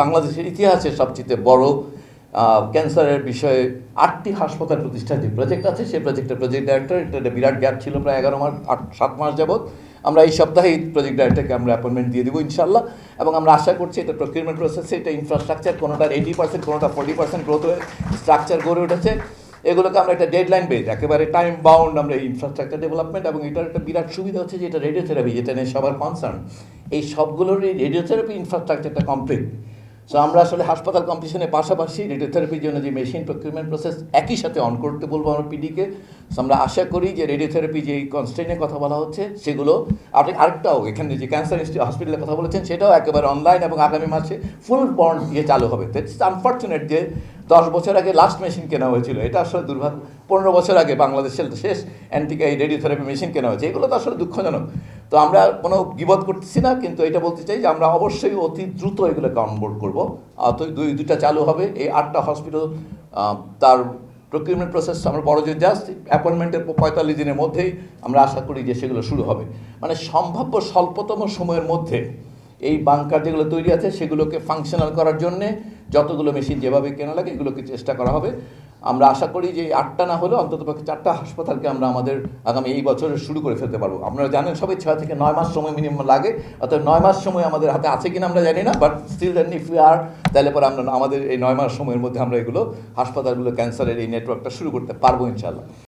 বাংলাদেশের ইতিহাসে সবচেয়ে বড় ক্যান্সারের বিষয়ে আটটি হাসপাতাল প্রতিষ্ঠার যে প্রজেক্ট আছে, সেই প্রজেক্টের প্রজেক্ট ডাইরেক্টর এটা একটা বিরাট গ্যাপ ছিল প্রায় এগারো মাস, আট, সাত মাস যাবৎ। আমরা এই সপ্তাহে প্রজেক্ট ডাইরেক্টরকে আমরা অ্যাপয়েন্টমেন্ট দিয়ে দেবো ইনশাল্লাহ এবং আমরা আশা করছি এটা প্রকিউরমেন্ট প্রসেসে এটা ইনফ্রাস্ট্রাকচার কোনোটার এইটি পার্সেন্ট কোনোটা ফোর্টি পার্সেন্ট গ্রোথ হয়ে স্ট্রাকচার গড়ে উঠেছে। এগুলোকে আমরা একটা ডেডলাইন বেজ একেবারে টাইম বাউন্ড আমরা ইনফ্রাস্ট্রাকচার ডেভেলপমেন্ট এবং এটার একটা বিরাট সুবিধা হচ্ছে যে এটা রেডিওথেরাপি যেটা নিয়ে সবার কনসার্ন এই সবগুলোরই রেডিওথেরাপি ইনফ্রাস্ট্রাকচারটা কমপ্লিট সো আমরা আসলে হাসপাতাল কম্পিটিশনের পাশাপাশি রেডিওথেরাপির জন্য যে মেশিন প্রকিউরমেন্ট প্রসেস একই সাথে অন করতে বলব আমরা পিডিকে সো আমরা আশা করি যে রেডিওথেরাপি যে কনস্টেন্টের কথা বলা হচ্ছে, সেগুলো আপনি আরেকটাও এখানে যে ক্যান্সার ইনস্টিটিউট হসপিটালের কথা বলেছেন, সেটাও একেবারে অনলাইন এবং আগামী মাসে ফুল বন্ড দিয়ে চালু হবে। দ্যাটস আনফর্চুনেট যে দশ বছর আগে লাস্ট মেশিন কেনা হয়েছিল। এটা আসলে দুর্ভাগ্য। পনেরো বছর আগে বাংলাদেশের শেষ অ্যান্টিকা এই রেডিওথেরাপি মেশিন কেনা হয়েছে। এগুলো তো আসলে দুঃখজনক। তো আমরা কোনো বিপদ করতেছি না, কিন্তু এটা বলতে চাই যে আমরা অবশ্যই অতি দ্রুত এগুলোকে অনবোর্ড করব। তো দুই, দুইটা চালু হবে। এই আটটা হসপিটাল তার প্রকিউরমেন্ট প্রসেস আমরা বড় যে জাস্ট অ্যাপয়েন্টমেন্টের পঁয়তাল্লিশ দিনের মধ্যেই আমরা আশা করি যে সেগুলো শুরু হবে। মানে সম্ভাব্য স্বল্পতম সময়ের মধ্যে এই বাংকার যেগুলো তৈরি আছে সেগুলোকে ফাংশনাল করার জন্যে যতগুলো মেশিন যেভাবে কেনা লাগে এগুলোকে চেষ্টা করা হবে। আমরা আশা করি যে আটটা না হলেও অন্তত পক্ষে চারটা হাসপাতালকে আমরা আমাদের আগামী এই বছরে শুরু করে ফেলতে পারব। আপনারা জানেন সবাই ছয় থেকে নয় মাস সময় মিনিমাম লাগে, অর্থাৎ নয় মাস সময় আমাদের হাতে আছে কিনা আমরা জানি না but still then if you are তাহলে পরে আমরা আমাদের এই নয় মাস সময়ের মধ্যে আমরা এগুলো হাসপাতালগুলো ক্যান্সারের এই নেটওয়ার্কটা শুরু করতে পারব ইনশাল্লাহ